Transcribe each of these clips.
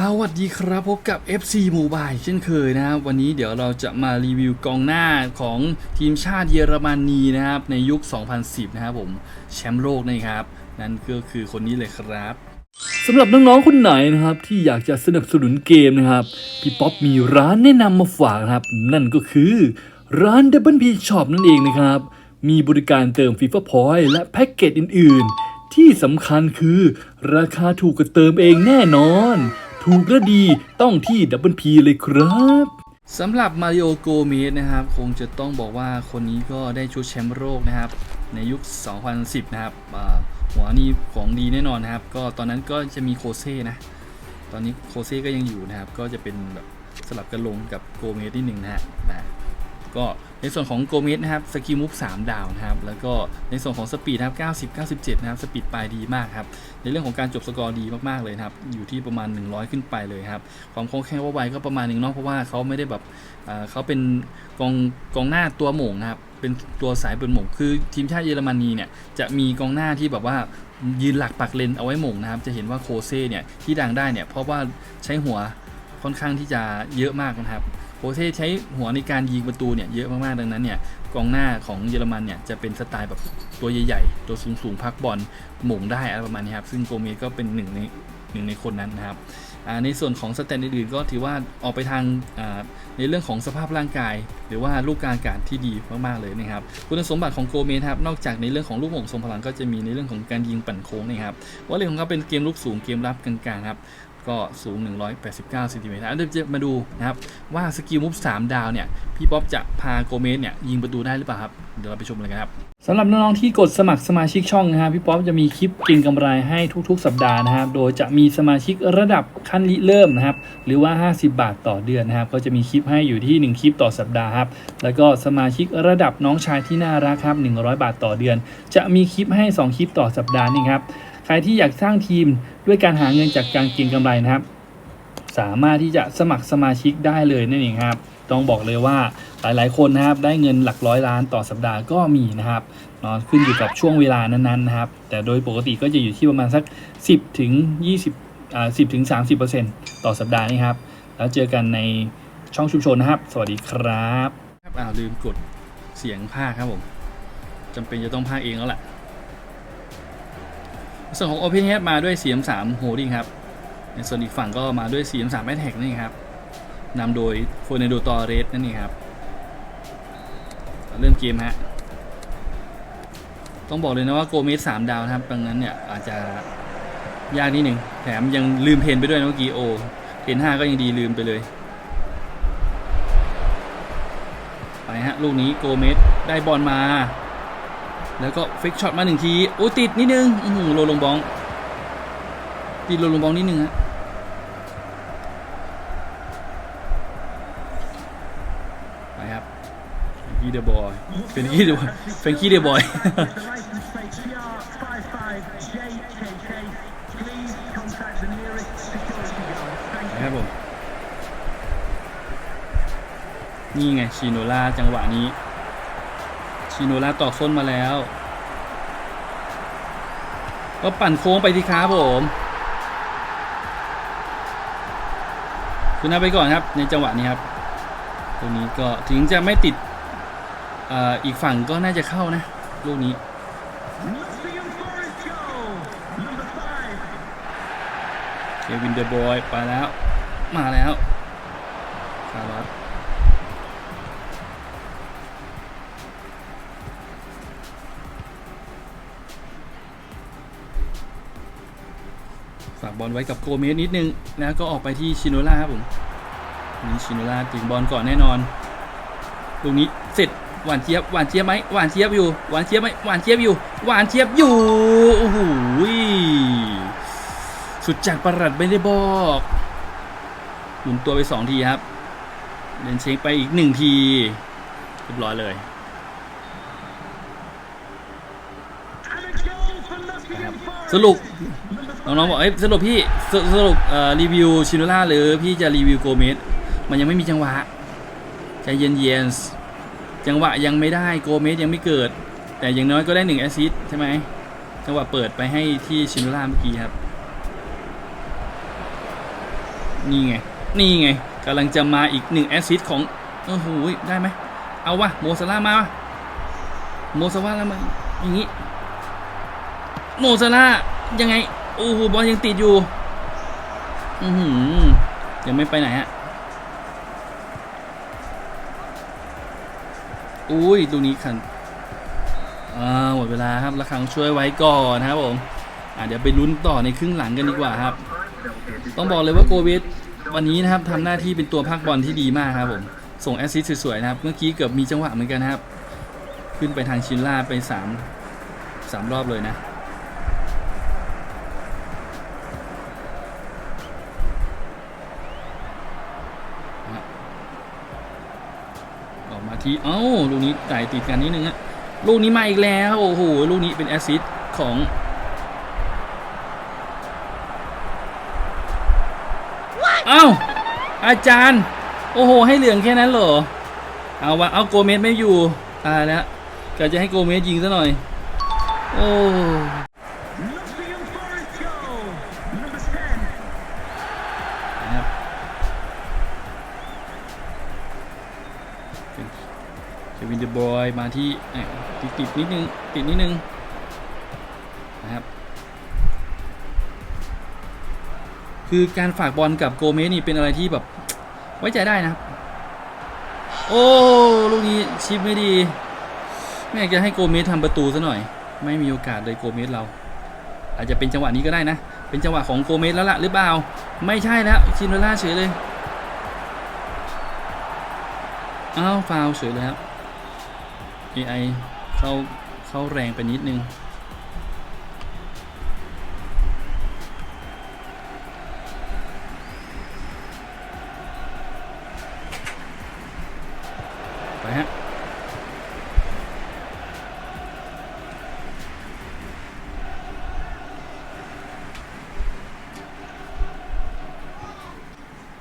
สวัสดีครับพบกับ FC Mobile เช่นเคยนะครับ วันนี้เดี๋ยวเราจะมารีวิวกองหน้าของทีมชาติเยอรมนีนะครับ ในยุค 2010 นะครับผม แชมป์โลกนะครับ นั่นก็คือคนนี้เลยครับสำหรับน้องๆคนไหนนะครับ ที่อยากจะสนับสนุนเกมนะครับ พี่ป๊อปมีร้านแนะนำมาฝากนะครับ นั่นก็คือร้าน Double P Shop นั่นเองนะครับ มีบริการเติม FIFA Point และแพ็กเกจอื่น ๆ ที่สำคัญคือราคาถูกกว่าเติมเองแน่นอน ถูกและดีต้องที่ดับเบิลพีเลยครับสำหรับมาริโอโกเมสนะครับ คงจะต้องบอกว่าคนนี้ก็ได้ชุดแชมป์โลกนะครับ ในยุค 2010 นะครับหัวนี้ของดีแน่นอนนะครับ ก็ตอนนั้นก็จะมีโคเซ่นะ ตอนนี้โคเซ่ก็ยังอยู่นะครับ ก็จะเป็นแบบสลับกันลงกับโกเมสนิดหนึ่งนะฮะนะ ก็ในส่วนของโกเมสนะครับสกิลมุฟ3ดาวนะครับ แล้วก็ในส่วนของสปีดนะครับ90 97 นะครับ สปีดปลายดีมากครับ ในเรื่องของการจบสกอร์ดีมากๆเลยครับ อยู่ที่ประมาณ 100 ขึ้นไปเลยครับ ความคล่องแคล่วว่องไวก็ประมาณหนึ่งเนาะ เพราะว่าเขาไม่ได้แบบเขาเป็นกองกองหน้าตัวหม่งนะครับ เป็นตัวสายเป็นหม่ง คือทีมชาติเยอรมนีเนี่ยจะมีกองหน้าที่แบบว่ายืนหลักปักเลนเอาไว้หม่งนะครับ จะเห็นว่าโคเซ่เนี่ยที่ดังได้เนี่ยเพราะว่าใช้หัวค่อนข้างที่จะเยอะมากนะครับ โคเซ่ใช้หัวในการยิงประตูเนี่ยเยอะมากๆ ดังนั้นเนี่ยกองหน้าของเยอรมันเนี่ยจะเป็นสไตล์แบบตัวใหญ่ๆ ตัวสูงๆ พักบอลหม่งได้อะไรประมาณนี้ครับ ซึ่งโกเมสก็เป็นหนึ่งในหนึ่งในคนนั้นนะครับในส่วนของสแตนอื่นๆก็ถือว่าออกไปทางในเรื่องของสภาพร่างกาย หรือว่าลูกกางอากาศที่ดีมากๆเลยนะครับ คุณสมบัติของโกเมสครับนอกจากในเรื่องของลูกหม่งทรงพลังก็จะมีในเรื่องของการยิงปั่นโค้งนะครับว่าเรื่องของเขาเป็นเกมลุกสูงเกมรับกลางๆครับ ก็สูง 189ซนติเมตรเดี๋ยวจะมาดูนะครับว่าสกิลมุฟ3ดาวเนี่ยพี่ป๊อปจะพาโกเมสเนี่ยยิงประตูได้หรือเปล่าครับ เดี๋ยวเราไปชมเลยกันครับสำหรับน้องๆที่กดสมัครสมาชิกช่องนะครับพี่ป๊อปจะมีคลิปเกินกำไรให้ทุกๆ สัปดาห์นะครับโดยจะมีสมาชิกระดับขั้นริเริ่มนะครับหรือว่า 50 บาทต่อเดือนนะครับก็จะมีคลิปให้อยู่ที่ 1 คลิปต่อสัปดาห์ครับแล้วก็สมาชิกระดับน้องชายที่น่ารักครับ100 บาทต่อเดือน จะมีคลิปให้ 2 คลิปต่อสัปดาห์นี่ครับ ใครที่อยากสร้างทีมด้วยการหาเงินจากการเกินกำไรนะครับ สามารถที่จะสมัครสมาชิกได้เลยนั่นเองครับ ต้องบอกเลยว่าหลายๆ คนนะครับได้เงินหลักร้อยล้านต่อสัปดาห์ก็มีนะครับเนาะขึ้นอยู่กับช่วงเวลานั้นๆนะครับ แต่โดยปกติก็จะอยู่ที่ประมาณสัก 10ถึง20อ่า10ถึง30%ต่อสัปดาห์นี่ครับ แล้วเจอกันในช่องชุมชนนะครับ สวัสดีครับครับอ้าวลืมกดเสียงภาคครับผมจำเป็นจะต้องภาคเองแล้วแหละ ส่วนของ Open h e a d มาด้วย CM3 Holding ครับในส่วนอีกฝั่งก็มาด้วย CM3 a t t a c นี่ครับนำโดยโฟเนโดตอเรสนั่นเองครับ เริ่มเกมฮะต้องบอกเลยนะว่าโกเมสสามดาวนะครับดังนั้นเนี่ยอาจจะยากนิดหนึ่งแถมยังลืมเพนไปด้วยนะเมื่อกี้โอเพนห้าก็ยังดีลืมไปเลย ไปฮะ ลูกนี้โกเมสได้บอลมา แล้วก็ฟิกช็อตมาหนึ่งทีโอ้ติดนิดนึงอื้อโรลงบองติดโรลงบองนิดนึงฮะไปครับเฟนกี้เดอะบอยเฟนกี้เดอะบอยเฟนกี้เดอะบอยนะครับผมนี่ไงชิโนล่าจังหวะนี้ ชิโนล่าต่อส้นมาแล้ว ก็ปั่นโค้งไปที่ค้าผม คุณเอาไปก่อนครับ ในจังหวะนี้ครับ ตรงนี้ก็ถึงจะไม่ติดออีกฝั่งก็น่าจะเข้านะ ลูกนี้เควินเดอะบอยไปแล้ว มาแล้วคาร์ลอส บอลไว้กับโกเมสนิดนึงแล้วก็ออกไปที่ชิโนล่าครับผมนี่ชิโนล่าถึงบอลก่อนแน่นอนตรงนี้เสร็จหวานเจี๊ยบหวานเจี๊ยบไหมหวานเจี๊ยบอยู่หวานเจี๊ยบไหมหวานเจี๊ยบอยู่หวานเจี๊ยบอยู่โอ้โหสุดจัดประหลัดไม่ได้บอกหมุนตัวไปสองทีครับเดินเช็คไปอีกหนึ่งทีเรียบร้อยเลยสรุป น้องๆบอกเอ้ยสรุปพี่สสรุปเอ่อรีวิวชิโนล่าหรือพี่จะรีวิวโกเมสมันยังไม่มีจังหวะใจเย็นเย็นๆจังหวะยังไม่ได้โกเมสยังไม่เกิด แต่อย่างน้อยก็ได้หนึ่งแอซิสใช่ไหมจังหวะเปิดไปให้ที่ชิโนล่าเมื่อกี้ครับ นี่ไง นี่ไงกำลังจะมาอีกหนึ่งแอซิสของโอ้โหได้ไหมเอาวะโมซาร่ามาวะโมซาร่าแล้วมาอย่างนี้โมซาร่ายังไง โอ้โหบอลยังติดอยู่ อือหือยังไม่ไปไหนฮะ อุ้ยตรงนี้ขันอ่าหมดเวลาครับระคังช่วยไว้ก่อนนะครับผมอ่าเดี๋ยวไปลุ้นต่อในครึ่งหลังกันดีกว่าครับ ต้องบอกเลยว่าโกเวสวันนี้นะครับทำหน้าที่เป็นตัวพักบอลที่ดีมากครับผม ส่งแอสซิสต์สวยๆนะครับ เมื่อกี้เกือบมีจังหวะเหมือนกันนะครับ ขึ้นไปทางชินล่าไปสามสามรอบเลยนะ ที เอ้า ลูกนี้ไต่ติดกันนิดนึงฮะลูกนี้มาอีกแล้ว โอ้โห ลูกนี้เป็นแอสซิสของเอ้า อาจารย์ โอ้โห ให้เหลืองแค่นั้นเหรอ เอาวะ เอาโกเมสไม่อยู่ตายแล้วก็จะให้โกเมสยิงซะหน่อย โอ้ วินเดบรอยมาที่ติดติดนิดนึงติดนิดนึงนะครับ คือการฝากบอลกับโกเมสนี่เป็นอะไรที่แบบไว้ใจได้นะครับ โอ้ลูกนี้ชิปไม่ดีไม่อยากจะให้โกเมสทำประตูซะหน่อย ไม่มีโอกาสเลยโกเมสเรา อาจจะเป็นจังหวะนี้ก็ได้นะ เป็นจังหวะของโกเมสแล้วล่ะหรือเปล่า ไม่ใช่แล้วชินโดล่าเฉยเลยอ้าวฟาวเฉยเลยครับ AI เข้าเข้าแรงไปนิดนึง ไปฮะ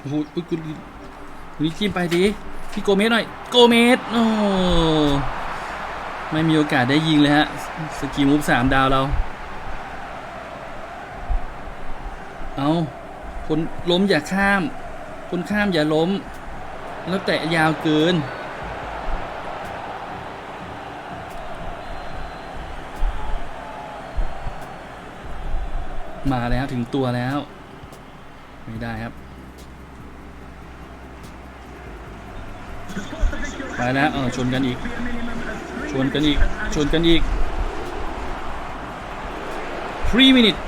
โอ้โหอุ๊ยคุณนี่จิ้มไปดิ พี่โกเมสหน่อย โกเมสโอ้ ไม่มีโอกาสได้ยิงเลยฮะ สกิลมูฟสามดาวเรา เอาคนล้มอย่าข้าม คนข้ามอย่าล้ม แล้วแตะยาวเกิน มาแล้วถึงตัวแล้ว ไม่ได้ครับไปแล้วเออชนกันอีก นกันอีก ชนกันอีก3 minute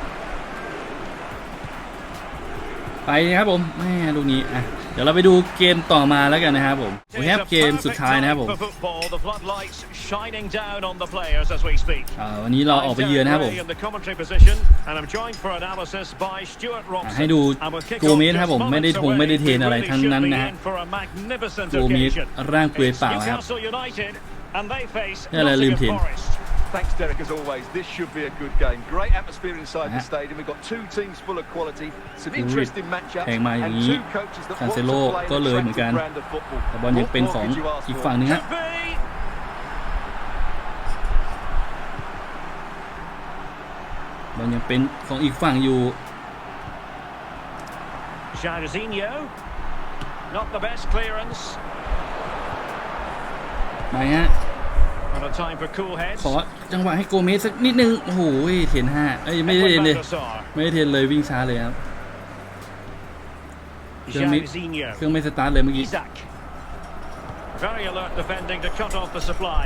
ไปครับผมแม่ลูกนี้อะเดี๋ยวเราไปดูเกมต่อมาแล้วกันนะครับผมโอเคครับเกมสุดท้ายนะครับผม For football, the floodlights shining down on the players as we speak. อ่าวันนี้เราออกไปเยือนนะครับผม In the commentary position, and I'm joined for analysis by Stuart อะ Robson. ให้ดู And with kick-off โกเมสนะครับผม just ไม่ได้ทง moments ไม่ได้ away, เทรนอะไร we really ทั้ง should นั้น be นะฮะ in for a magnificent โกเมส occasion. ร่างเปลือยเปล่าครับ Newcastle United, and they face นี่อะไรลืม Nottingham เทรน Forest. Thanks, Derek, as always. This should be a good game. Great atmosphere inside the Yeah. stadium. We've got two teams full of quality, some Ui, interesting matchups, แทงมาอย่าง and นี้ two coaches that want to Cancelo play ก็ an เลยเหมือนกัน attractive brand of football. แต่บอลยัง What เป็น more ของ could you ask อีก for? ฝั่งหนึงฮะ Could be. บอลยังเป็นของอีกฝั่งอยู่ Jairzinho. Not the best clearance. ไปฮะ ขอจังหวะให้โกเมสสักนิดนึง โอ้โหเทรนห้าเอ้ยไม่ได้เทรนเลย Edwin van der Sar. ไม่ได้เทรนเลยวิ่งช้าเลยครับ เครื่องไม่ Jairzinho. เครื่องไม่สตาร์ทเลยเมื่อกี้ Isak. Very alert defending to cut off the supply.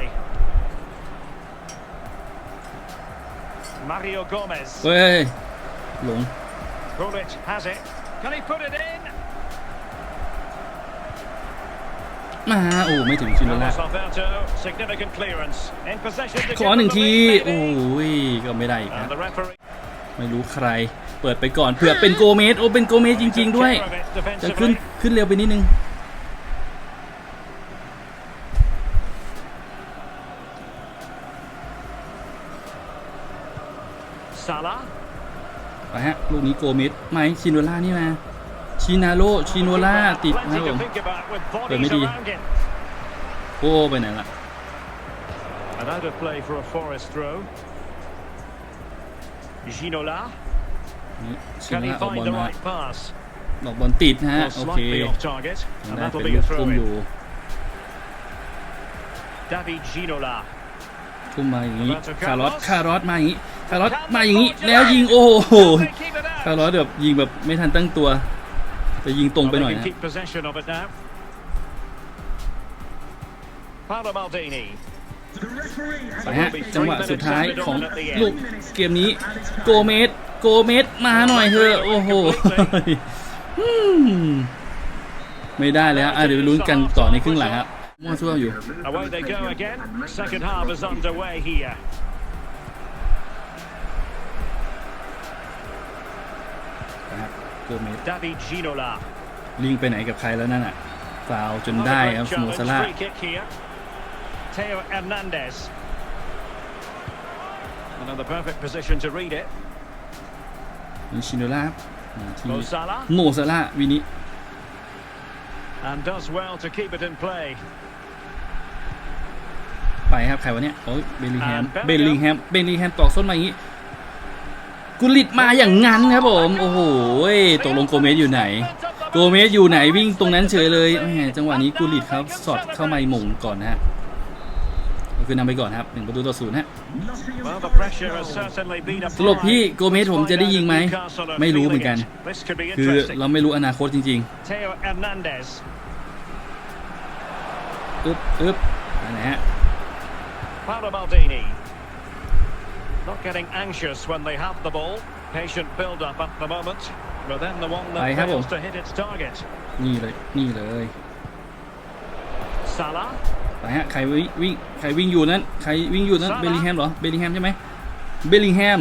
Mario Gomez. เฮ้ยหลง Gullit has it. Can he put it in? มาโอ้ไม่ถึงชินโดล่า Carlos Alberto, significant clearance. In possession to ขอ give หนึ่ง them ที the lead, โอ้ maybe. ยก็ไม่ได้อีกค And รับ the referee ไม่รู้ใคร เปิดไปก่อนเผื่อเป็นโกเมสโอ้เป็นโกเมสจริง ๆ ด้วย care of it จะขึ้น defensively. ขึ้นเร็วไปนิดนึง Salah. ไปฮะลูกนี้โกเมสไม่ชินโดล่านี่มา ชินาโรชินโดล่าติดนะค Plenty รับผ to ม think about with Rồi mới bodies đi. around him. โอ้ไปไหนล่ะ And out of play for a Forest throw. Ginola. นี่ชิน Can โด he ล่าเอาบอ find ล the มา right pass? ดอกบอลติดนะฮะ Well, โอเค slightly off target, ยัง and ได้ that'll เป็น be ลู a ก throw ทุ่มอ in. ยู่ David Ginola. ทุ่มมาอย่างนี้คาร์ลอสคาร์ลอสมาอย่างนี้คาร์ลอสมาอย่างนี้แล้วยิงโอ้โห Can they keep it out? คาร์ลอสแบบยิงแบบไม่ทันตั้งตัว แต่ยิงตรงไป Well, หน่อย they can นะ keep possession of it now. Paolo Maldini. The referee has ไปฮะ จังหวะสุดท้ายของลูกเกมนี้ โกเมสโกเมสมาหน่อยเถอะโอ้โหอืมไม่ได้เลยฮะอะเดี๋ยวไปลุ้นกันต่อในครึ่งหลังครับมั่วซั่วอยู่ บโกเมส David Ginola. ลิงไปไหนกับใครแล้วนั่นอะฟาวจน Another ได้ great ครับโม challenge, ซาร่า Free kick here. Teo Hernandez. Another perfect position to read it. มีชินโดล่าครับมาที่ Mo Salah โมซาร่าวินิ and does well to keep it in play. ไปครับใครวะเนี่ยโอ้ยเบลลิงแฮมอ่าเบลลิงแฮมเบลลิงแฮมตอกส้นมาอย่างนี้ กุลิตมาอย่างงั้นครับผม โอ้โหตกลงโกเมสอยู่ไหน โกเมสอยู่ไหนวิ่งตรงนั้นเฉยเลยแหมจังหวะนี้กุลิตครับสอดเข้ามาหมงก่อนนะฮะก็คือนำไปก่อนครับหนึ่งประตูต่อศูนย์ฮะสรุปพี่โกเมสผมจะได้ยิงไหม ไม่รู้เหมือนกัน คือเราไม่รู้อนาคตจริงๆอึ๊บอึ๊บนะฮะ Not getting anxious when they have the ball. Patient build-up at the moment. But then the one that Ahí, Jabo. fails to hit its target. นี่เลย นี่เลย Salah. ไปฮะ ใครวิ่งวิ่งใครวิ่งอยู่นั้น ใครวิ่งอยู่นั้นซาร่าเบลลิงแฮมเหรอ เบลลิงแฮมใช่ไหมเบลลิงแฮม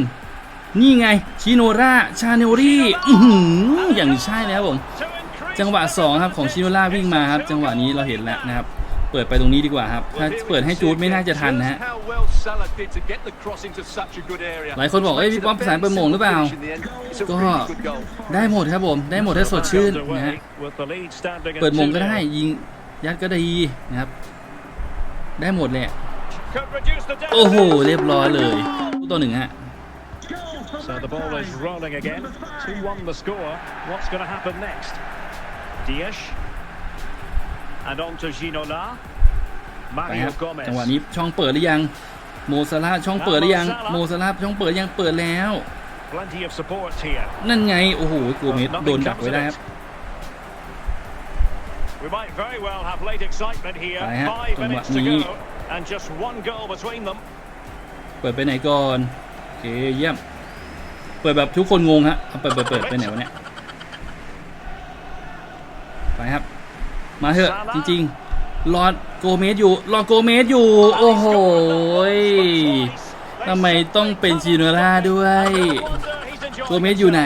นี่ไง ชิโนรา ชาเนลรี่อื้อหืออย่างใช่แล้วครับผม To increase จังหวะ 2 ครับ ของชิโนราวิ่งมาครับ จังหวะนี้เราเห็นแล้วนะครับ เปิดไปตรงนี้ดีกว่าครับ ถ้าเปิดให้จูดไม่น่าจะทันนะฮะ Just how well Salah did to get the cross into such a good area. หลายคนบอกเอ้ยพี่ป๊อปสารเปิดโมงหรือเปล่า It's a ก็ really good goal. ได้หมดครับผม ได้หมดถ้าสดชื่นนะฮะ Underway with the lead standing at เปิดโมงก็ 2-0. ได้ยิงยัดก็ดีนะครับ ได้หมดแหละ Could reduce the โอ้โห deficit. เรียบร้อยเลยลูกต่อหนึ่งฮะ Goal for So the ball is rolling again. 2-1 the score. What's going to happen next? Diaz. And on to Ginola. ไปค Mario รับ Gomez. จังหวะนี้ช่องเปิดหรือยัง โมซาร่าช่องเปิดหรือยัง โมซาร่าโมซาร่าช่องเปิดยังเปิดแล้ว Plenty of support here. นั่นไง โอ้โหกูเมสโดนดักไว้ได้ครับ We might very well have late excitement here. ไปฮะ Five จังหวะ minutes to นี้ go. And just one goal between them. เปิดไปไหนก่อนโอเคเยี่ยม เปิดแบบทุกคนงงฮะเอาเปิดเปิดเปิดไปไหนวะเนี่ย ไปครับ มาเถอะจริงๆรอโกเมสอยู่รอโกเมสอยู่ โอ้โหยทำไมต้องเป็นชิโนราด้วย โกเมสอยู่ไหน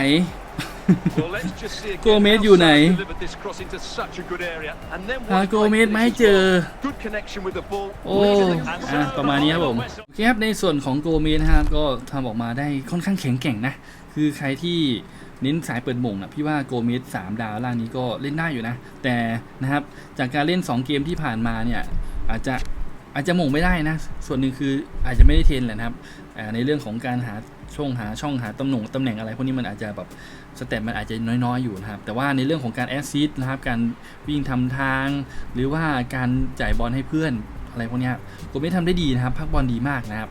Well, let's just see again Gomez how อยู่ไหน Salah delivered this cross into such a good area. And then หา what โก great เมส finish ไม่ as เจอ well. Good connection with the ball. โอ้ Leading อะประมาณนี้ครับผมโอเคครับในส่วนของโกเมสนะครับก็ทำออกมาได้ค่อนข้างแข็งแกร่งนะ คือใครที่เน้นสายเปิดหม่งอะพี่ว่าโกเมสสามดาวล่างนี้ก็เล่นได้อยู่นะ แต่นะครับจากการเล่น 2 เกมที่ผ่านมาเนี่ยอาจจะอาจจะหม่งไม่ได้นะ ส่วนหนึ่งคืออาจจะไม่ได้เทรนแหละนะครับอ่าในเรื่องของการหาช่องหาช่องหาตำแหน่งตำแหน่งอะไรพวกนี้มันอาจจะแบบ สเต็ปมันอาจจะน้อยๆอยู่นะครับ แต่ว่าในเรื่องของการแอสซิสต์นะครับ การวิ่งทำทาง หรือว่าการจ่ายบอลให้เพื่อนอะไรพวกนี้ยโกเมสทำได้ดีนะครับ พักบอลดีมากนะครับ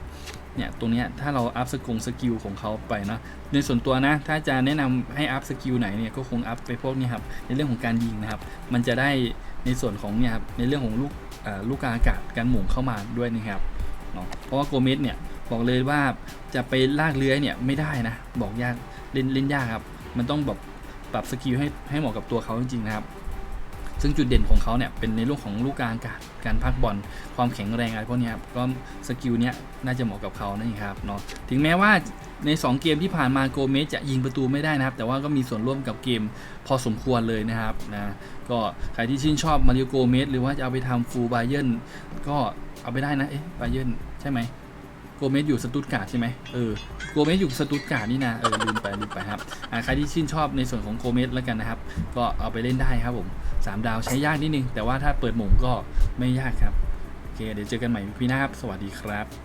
เนี่ย ตรงเนี้ยถ้าเราอัพสกงสกิลของเขาไปเนาะ ในส่วนตัวนะ ถ้าจะแนะนำให้อัพสกิลไหนเนี่ย ก็คงอัพไปพวกนี้ครับ ในเรื่องของการยิงนะครับ มันจะได้ในส่วนของเนี่ยครับ ในเรื่องของลูกอาลูกกาอากาศการหม่งเข้ามาด้วยนะครับเนาะ เพราะว่าโกเมสเนี่ยบอกเลยว่าจะไปลากเลื้อยเนี่ยไม่ได้นะ บอกยาก เล่นเล่นยากครับ มันต้องแบบปรับสกิลให้ให้เหมาะกับตัวเขาจริงๆนะครับซึ่งจุดเด่นของเขาเนี่ยเป็นในเรื่องของลูกกลางอากาศการพักบอลความแข็งแรงอะไรพวกนี้ครับก็สกิลเนี้ยน่าจะเหมาะกับเขานั่นเองครับเนาะถึงแม้ว่าใน 2 เกมที่ผ่านมาโกเมสจะยิงประตูไม่ได้นะครับ แต่ว่าก็มีส่วนร่วมกับเกมพอสมควรเลยนะครับนะก็ใครที่ชื่นชอบมาริโอโกเมสหรือว่าจะเอาไปทำฟูลไบเยนก็เอาไปได้นะเอ๊ะบเยนใช่ไหม โกเมสอยู่สตุตการ์ดใช่ไหมเออโกเมสอยู่สตุตการ์ดนี่นะเออลืมไปลืมไปครับอ่าใครที่ชื่นชอบในส่วนของโกเมสแล้วกันนะครับ ก็เอาไปเล่นได้ครับผมสามดาวใช้ยากนิดนึง แต่ว่าถ้าเปิดหม่งก็ไม่ยากครับ โอเค เดี๋ยวเจอกันใหม่พี่น้าครับ สวัสดีครับ